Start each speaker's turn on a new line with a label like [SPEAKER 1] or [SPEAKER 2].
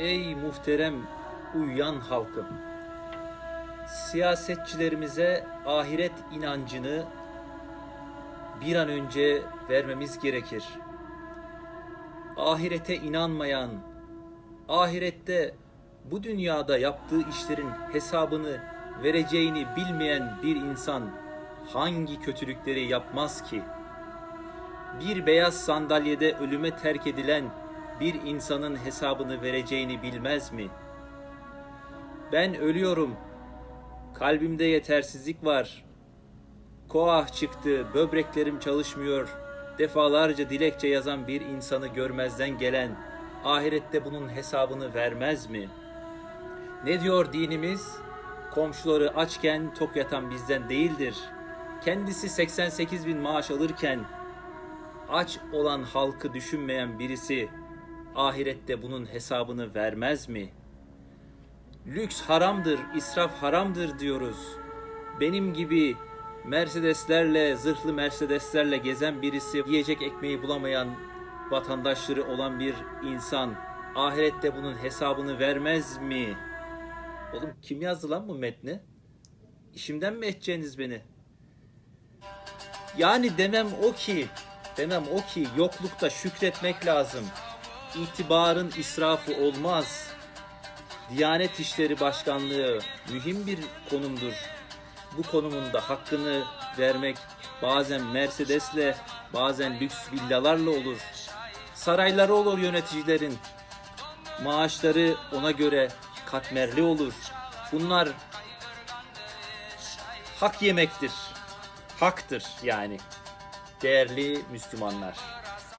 [SPEAKER 1] Ey muhterem uyuyan halkım. Siyasetçilerimize ahiret inancını bir an önce vermemiz gerekir. Ahirete inanmayan, ahirette bu dünyada yaptığı işlerin hesabını vereceğini bilmeyen bir insan hangi kötülükleri yapmaz ki? Bir beyaz sandalyede ölüme terk edilen bir insanın hesabını vereceğini bilmez mi? Ben ölüyorum. Kalbimde yetersizlik var. Koah çıktı, böbreklerim çalışmıyor. Defalarca dilekçe yazan bir insanı görmezden gelen ahirette bunun hesabını vermez mi? Ne diyor dinimiz? Komşuları açken tok yatan bizden değildir. Kendisi 88 bin maaş alırken aç olan halkı düşünmeyen birisi ahirette bunun hesabını vermez mi? Lüks haramdır, israf haramdır diyoruz. Benim gibi Mercedeslerle, zırhlı Mercedeslerle gezen birisi, yiyecek ekmeği bulamayan vatandaşları olan bir insan ahirette bunun hesabını vermez mi? Oğlum kim yazdı lan bu metni? İşimden mi edeceğiniz beni? Yani demem o ki, demem o ki yoklukta şükretmek lazım. İtibarın israfı olmaz. Diyanet İşleri Başkanlığı mühim bir konumdur. Bu konumun da hakkını vermek bazen Mercedes'le, bazen lüks villalarla olur. Sarayları olur yöneticilerin. Maaşları ona göre katmerli olur. Bunlar hak yemektir. Haktır yani. Değerli Müslümanlar.